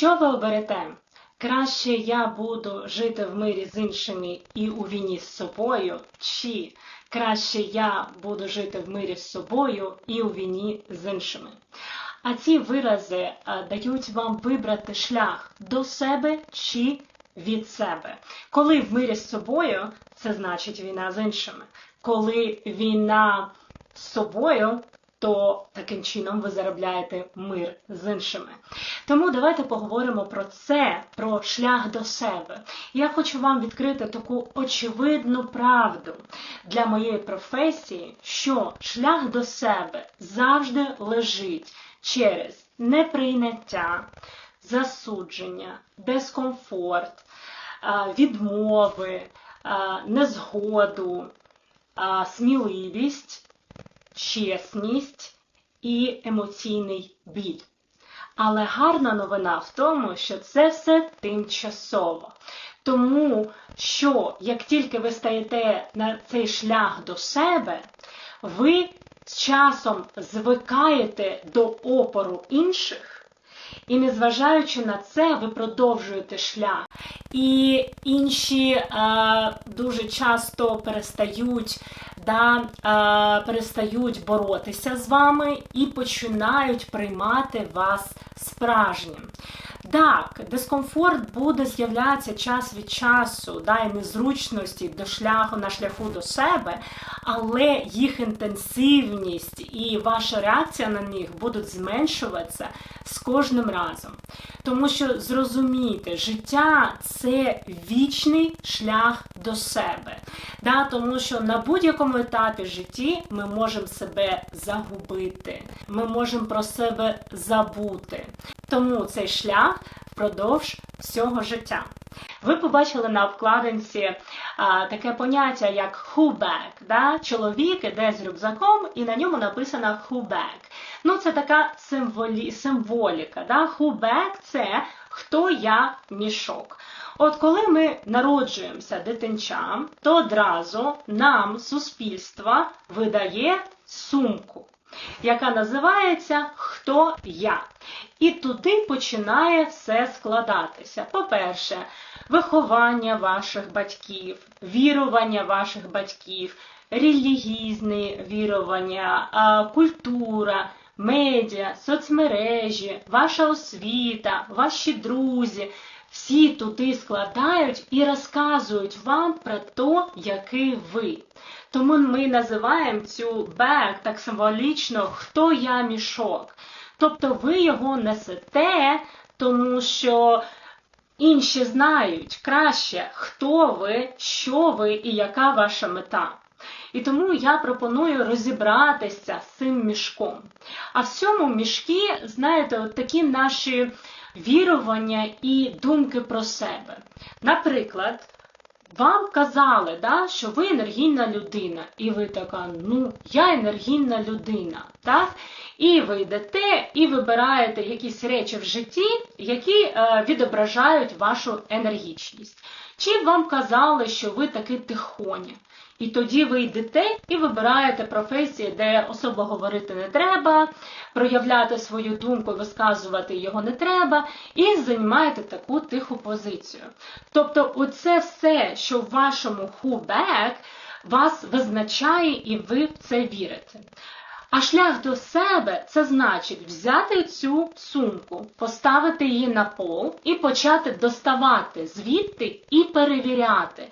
Що ви оберете? Краще я буду жити в мирі з іншими і у війні з собою, чи краще я буду жити в мирі з собою і у війні з іншими. А ці вирази дають вам вибрати шлях до себе чи від себе. Коли в мирі з собою, це значить війна з іншими. Коли війна з собою, то таким чином ви заробляєте мир з іншими. Тому давайте поговоримо про це, про шлях до себе. Я хочу вам відкрити таку очевидну правду для моєї професії, що шлях до себе завжди лежить через неприйняття, засудження, дискомфорт, відмови, незгоду, сміливість чесність і емоційний біль. Але гарна новина в тому, що це все тимчасово. Тому що як тільки ви стаєте на цей шлях до себе, ви з часом звикаєте до опору інших. І незважаючи на це, ви продовжуєте шлях. І інші е, дуже часто перестають да, е, перестають боротися з вами і починають приймати вас справжнім. Так, дискомфорт буде з'являтися час від часу, да, і незручності до шляху на шляху до себе, але їх інтенсивність і ваша реакція на них будуть зменшуватися з кожним разом. Тому що зрозумійте, життя це вічний шлях до себе. Да, Тому що на будь-якому етапі житті ми можемо себе загубити, ми можемо про себе забути. Тому цей шлях впродовж всього життя. Ви побачили на обкладинці а, таке поняття, як хубек. Да? Чоловік іде з рюкзаком, і на ньому написано хубек. Ну, це така символі... символіка. Да? Хубек це хто я мішок. От коли ми народжуємося дитинчам, то одразу нам суспільство видає сумку, яка називається Хто я? І туди починає все складатися. По-перше, виховання ваших батьків, вірування ваших батьків, релігійне вірування, культура, медіа, соцмережі, ваша освіта, ваші друзі. Всі туди складають і розказують вам про те, який ви. Тому ми називаємо цю бек так символічно, хто я мішок. Тобто ви його несете, тому що інші знають краще, хто ви, що ви і яка ваша мета. І тому я пропоную розібратися з цим мішком. А в цьому мішкі, знаєте, от такі наші вірування і думки про себе. Наприклад, вам казали, да, що ви енергійна людина, і ви така, ну, я енергійна людина. так? І ви йдете і вибираєте якісь речі в житті, які е, відображають вашу енергічність. Чи вам казали, що ви таки тихоня? І тоді ви йдете і вибираєте професії, де особо говорити не треба, проявляти свою думку, висказувати його не треба, і займаєте таку тиху позицію. Тобто, оце все, що в вашому хубек вас визначає, і ви в це вірите. А шлях до себе це значить взяти цю сумку, поставити її на пол і почати доставати звідти і перевіряти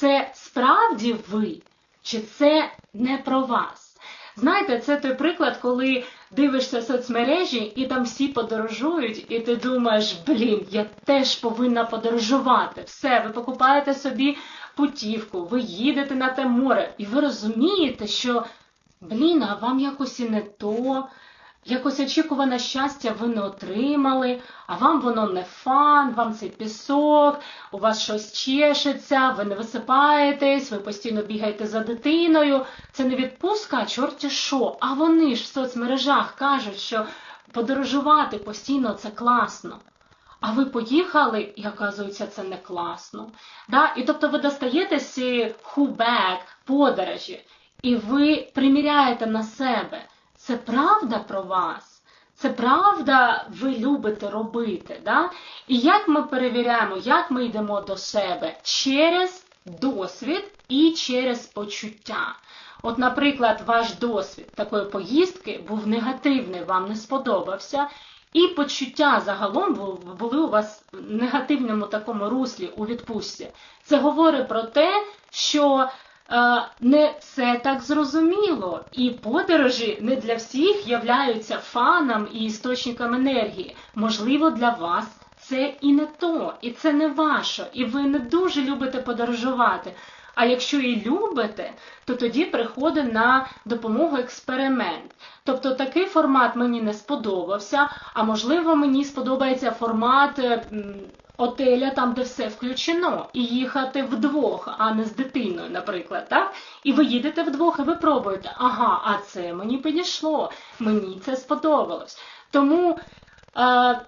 це справді ви, чи це не про вас? Знаєте, це той приклад, коли дивишся соцмережі і там всі подорожують, і ти думаєш, блін, я теж повинна подорожувати. Все, ви покупаєте собі путівку, ви їдете на те море, і ви розумієте, що, блін, а вам якось і не то. Якось очікуване щастя ви не отримали, а вам воно не фан, вам цей пісок, у вас щось чешеться, ви не висипаєтесь, ви постійно бігаєте за дитиною. Це не відпустка, а чорті що. А вони ж в соцмережах кажуть, що подорожувати постійно це класно. А ви поїхали, і оказується, це не класно. Да? І тобто ви достаєте достаєтесь хубек, подорожі, і ви приміряєте на себе. Це правда про вас? Це правда, ви любите робити. Да? І як ми перевіряємо, як ми йдемо до себе через досвід і через почуття. От, наприклад, ваш досвід такої поїздки був негативний, вам не сподобався, і почуття загалом були у вас в негативному такому руслі у відпустці. Це говорить про те, що не все так зрозуміло, і подорожі не для всіх являються фаном і істочником енергії. Можливо, для вас це і не то, і це не ваше, і ви не дуже любите подорожувати. А якщо і любите, то тоді приходить на допомогу експеримент. Тобто такий формат мені не сподобався, а можливо, мені сподобається формат отеля, там, де все включено, і їхати вдвох, а не з дитиною, наприклад. так? І ви їдете вдвох, і ви пробуєте, ага, а це мені підійшло, мені це сподобалось. Тому.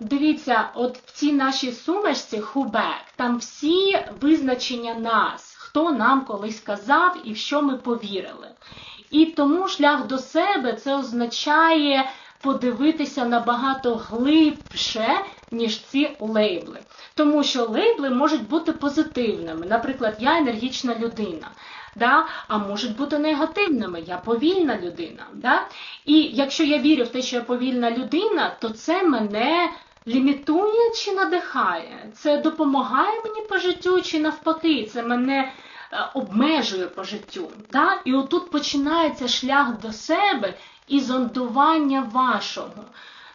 Дивіться, от в цій нашій сумочці хубек, там всі визначення нас хто нам колись казав і в що ми повірили. І тому шлях до себе це означає подивитися набагато глибше, ніж ці лейбли. Тому що лейбли можуть бути позитивними. Наприклад, я енергічна людина. Да? А можуть бути негативними, я повільна людина. Да? І якщо я вірю в те, що я повільна людина, то це мене лімітує чи надихає? Це допомагає мені по життю, чи навпаки, це мене е, обмежує по життю. Да? І отут починається шлях до себе і зондування вашого.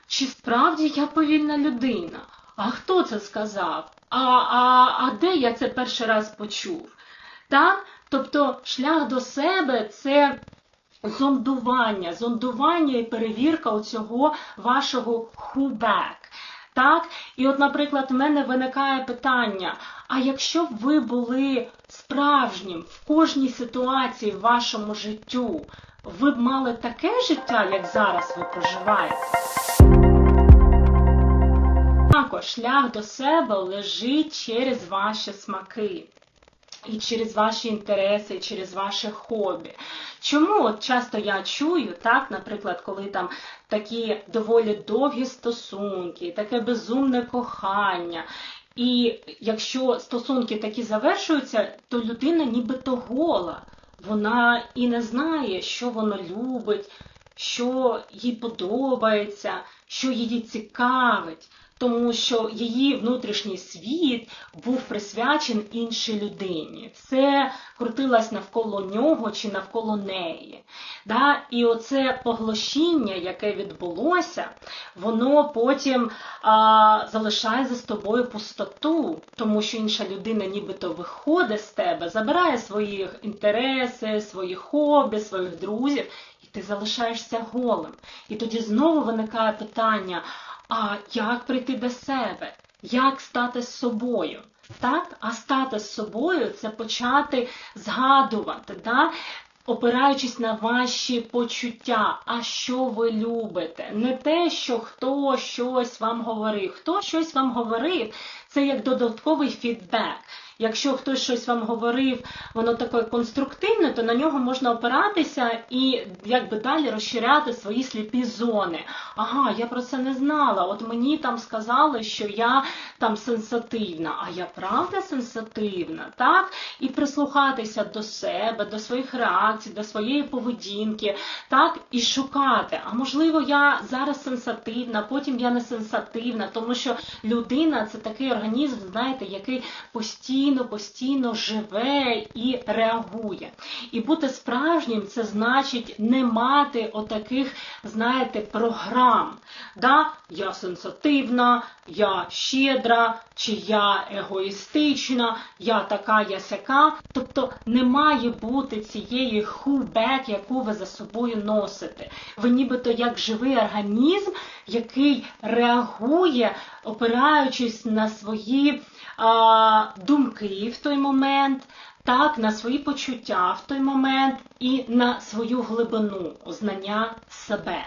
Чи справді я повільна людина? А хто це сказав? А, а, а де я це перший раз почув? Так? Тобто шлях до себе це зондування, зондування і перевірка цього вашого хубек. Так? І от, наприклад, в мене виникає питання: а якщо б ви були справжнім в кожній ситуації в вашому життю, ви б мали таке життя, як зараз ви проживаєте? Також шлях до себе лежить через ваші смаки і через ваші інтереси, і через ваше хобі. Чому от часто я чую, так, наприклад, коли там такі доволі довгі стосунки, таке безумне кохання. І якщо стосунки такі завершуються, то людина нібито гола. Вона і не знає, що вона любить, що їй подобається, що її цікавить тому що її внутрішній світ був присвячений іншій людині. Все крутилось навколо нього чи навколо неї. Да? І оце поглощіння, яке відбулося, воно потім а, залишає за тобою пустоту, тому що інша людина нібито виходить з тебе, забирає свої інтереси, свої хобі, своїх друзів. І ти залишаєшся голим. І тоді знову виникає питання: а як прийти до себе, як стати з собою. Так? А стати з собою це почати згадувати, да? опираючись на ваші почуття, а що ви любите. Не те, що хто щось вам говорив. Хто щось вам говорив, це як додатковий фідбек. Якщо хтось щось вам говорив, воно таке конструктивне, то на нього можна опиратися і якби далі розширяти свої сліпі зони. Ага, я про це не знала. От мені там сказали, що я там сенсативна, а я правда сенсативна, так? І прислухатися до себе, до своїх реакцій, до своєї поведінки, так, і шукати. А можливо, я зараз сенсативна, потім я не сенсативна, тому що людина це такий організм, знаєте, який постійно постійно, постійно живе і реагує. І бути справжнім це значить не мати отаких, знаєте, програм. Да? Я сенсативна, я щедра, чи я егоїстична, я така, я сяка. Тобто не має бути цієї хубек, яку ви за собою носите. Ви нібито як живий організм, який реагує, опираючись на свої думки в той момент, так, на свої почуття в той момент і на свою глибину знання себе.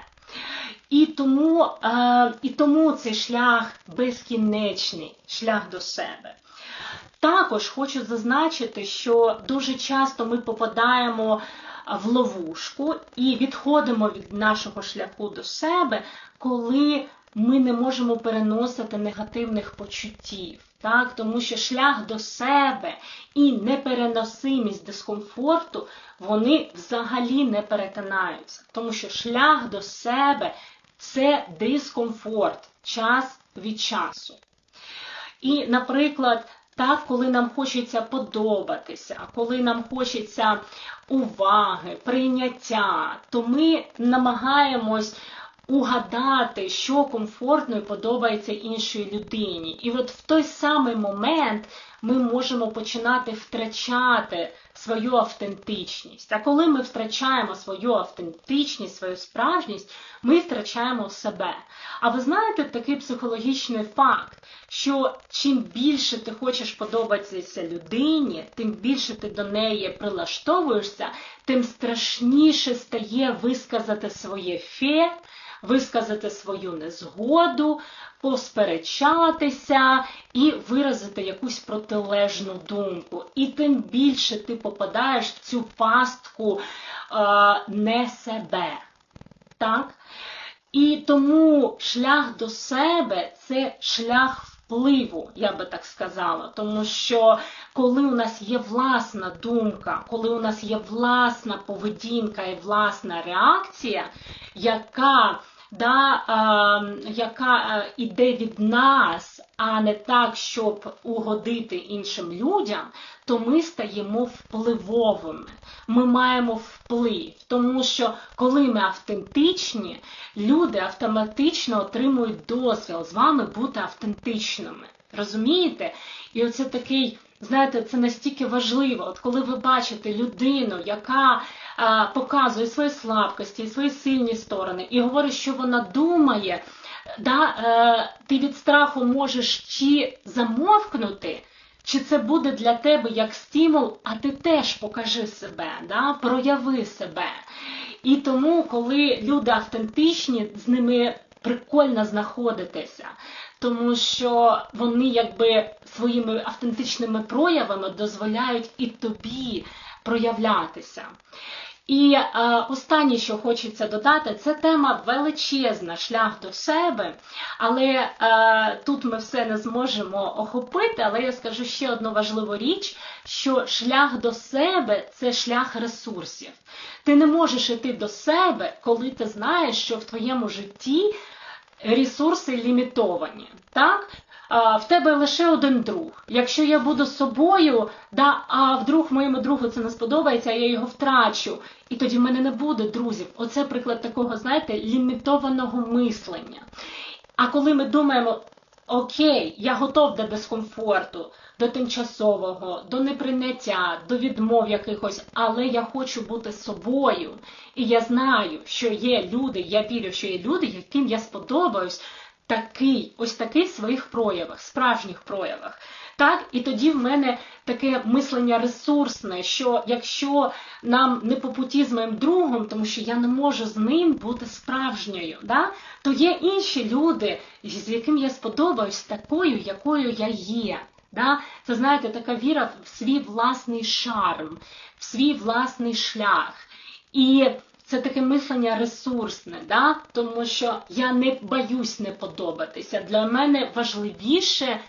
І тому е, і тому цей шлях безкінечний, шлях до себе. Також хочу зазначити, що дуже часто ми попадаємо в ловушку і відходимо від нашого шляху до себе, коли ми не можемо переносити негативних почуттів. Так, Тому що шлях до себе і непереносимість дискомфорту, вони взагалі не перетинаються. Тому що шлях до себе це дискомфорт час від часу. І, наприклад, так, коли нам хочеться подобатися, коли нам хочеться уваги, прийняття, то ми намагаємось угадати, що комфортно і подобається іншій людині. І от в той самий момент ми можемо починати втрачати свою автентичність. А коли ми втрачаємо свою автентичність, свою справжність, ми втрачаємо себе. А ви знаєте такий психологічний факт, що чим більше ти хочеш подобатися людині, тим більше ти до неї прилаштовуєшся, тим страшніше стає висказати своє фе, висказати свою незгоду, посперечатися і виразити якусь протилежну думку. І тим більше ти попадаєш в цю пастку е, не себе. Так? І тому шлях до себе це шлях впливу, я би так сказала. Тому що коли у нас є власна думка, коли у нас є власна поведінка і власна реакція, яка да, е, яка е, від нас, а не так, щоб угодити іншим людям, то ми стаємо впливовими. Ми маємо вплив, тому що коли ми автентичні, люди автоматично отримують дозвіл з вами бути автентичними. Розумієте? І оце такий. Знаєте, це настільки важливо, от коли ви бачите людину, яка а, показує свої слабкості, свої сильні сторони, і говорить, що вона думає, да, е, ти від страху можеш чи замовкнути, чи це буде для тебе як стимул, а ти теж покажи себе, да, прояви себе. І тому, коли люди автентичні, з ними прикольно знаходитися тому що вони якби своїми автентичними проявами дозволяють і тобі проявлятися. І е, останнє, що хочеться додати, це тема величезна, шлях до себе. Але е, тут ми все не зможемо охопити. Але я скажу ще одну важливу річ: що шлях до себе це шлях ресурсів. Ти не можеш йти до себе, коли ти знаєш, що в твоєму житті ресурси лімітовані. Так? В тебе лише один друг. Якщо я буду собою, да, а вдруг моєму другу це не сподобається, я його втрачу, і тоді в мене не буде друзів. Оце приклад такого, знаєте, лімітованого мислення. А коли ми думаємо, окей, я готов до дискомфорту, до тимчасового, до неприйняття, до відмов якихось, але я хочу бути собою. І я знаю, що є люди, я вірю, що є люди, яким я сподобаюсь. Такий, ось такий в своїх проявах, справжніх проявах. Так, І тоді в мене таке мислення ресурсне, що якщо нам не по путі з моїм другом, тому що я не можу з ним бути справжньою, да, то є інші люди, з яким я сподобаюсь такою, якою я є. Да? Це, знаєте, така віра в свій власний шарм, в свій власний шлях. І це таке мислення ресурсне, да? тому що я не боюсь не подобатися. Для мене важливіше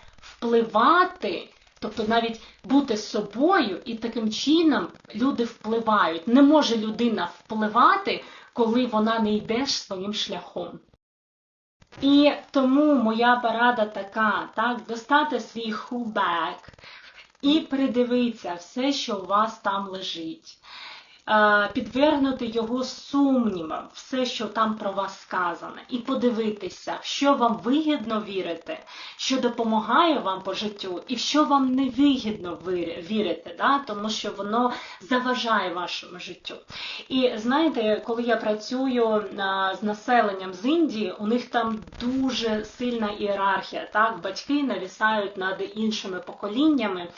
впливати, тобто навіть бути собою, і таким чином люди впливають. Не може людина впливати, коли вона не йде своїм шляхом. І тому моя порада така, так, достати свій хубек і придивитися все, що у вас там лежить. Е, підвергнути його сумнівам, все, що там про вас сказане, і подивитися, що вам вигідно вірити, що допомагає вам по життю, і в що вам не вигідно вірити, да? тому що воно заважає вашому життю. І знаєте, коли я працюю е, з населенням з Індії, у них там дуже сильна ієрархія. Так? Батьки навісають над іншими поколіннями,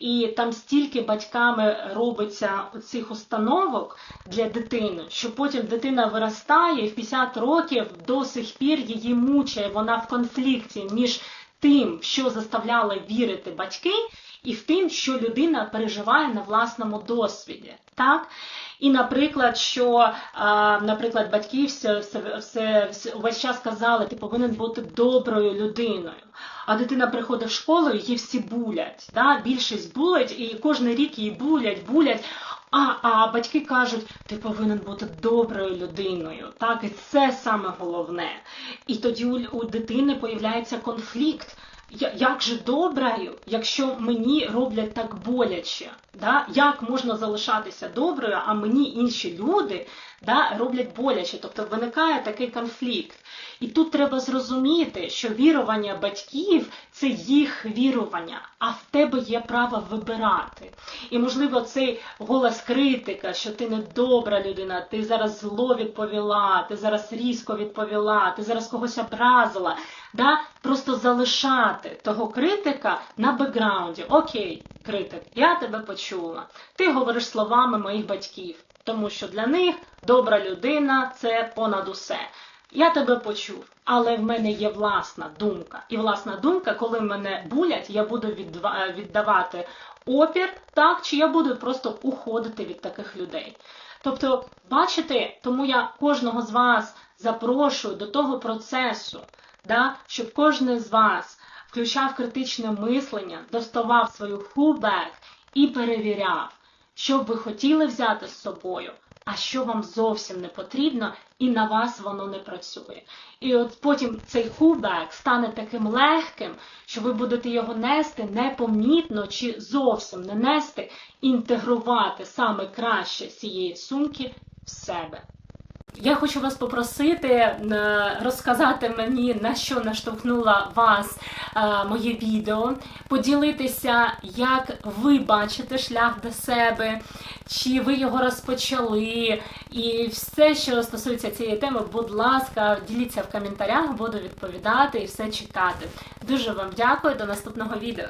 і там стільки батьками робиться цих установ установок для дитини, що потім дитина виростає і в 50 років до сих пір її мучає, вона в конфлікті між тим, що заставляли вірити батьки, і в тим, що людина переживає на власному досвіді. Так? І, наприклад, що, наприклад, батьки все, все, все, увесь час казали, ти повинен бути доброю людиною. А дитина приходить в школу, її всі булять. Да? Більшість булять, і кожен рік її булять, булять. А, а батьки кажуть, ти повинен бути доброю людиною. Так, і це саме головне. І тоді у, у дитини появляється конфлікт. Як же доброю, якщо мені роблять так боляче? Да? Як можна залишатися доброю, а мені інші люди да, роблять боляче? Тобто виникає такий конфлікт. І тут треба зрозуміти, що вірування батьків це їх вірування, а в тебе є право вибирати. І можливо, цей голос критика, що ти не добра людина, ти зараз зло відповіла, ти зараз різко відповіла, ти зараз когось образила. Да? Просто залишати того критика на бекграунді. Окей, критик, я тебе почула. Ти говориш словами моїх батьків, тому що для них добра людина це понад усе. Я тебе почув, але в мене є власна думка. І власна думка, коли мене булять, я буду віддавати опір, так, чи я буду просто уходити від таких людей. Тобто, бачите, тому я кожного з вас запрошую до того процесу, да, щоб кожен з вас включав критичне мислення, доставав свою фулбек і перевіряв, що б ви хотіли взяти з собою, а що вам зовсім не потрібно, і на вас воно не працює. І от потім цей фулбек стане таким легким, що ви будете його нести непомітно чи зовсім не нести, інтегрувати саме краще цієї сумки в себе. Я хочу вас попросити е, розказати мені, на що наштовхнула вас е, моє відео, поділитися, як ви бачите шлях до себе, чи ви його розпочали. І все, що стосується цієї теми, будь ласка, діліться в коментарях, буду відповідати і все читати. Дуже вам дякую, до наступного відео.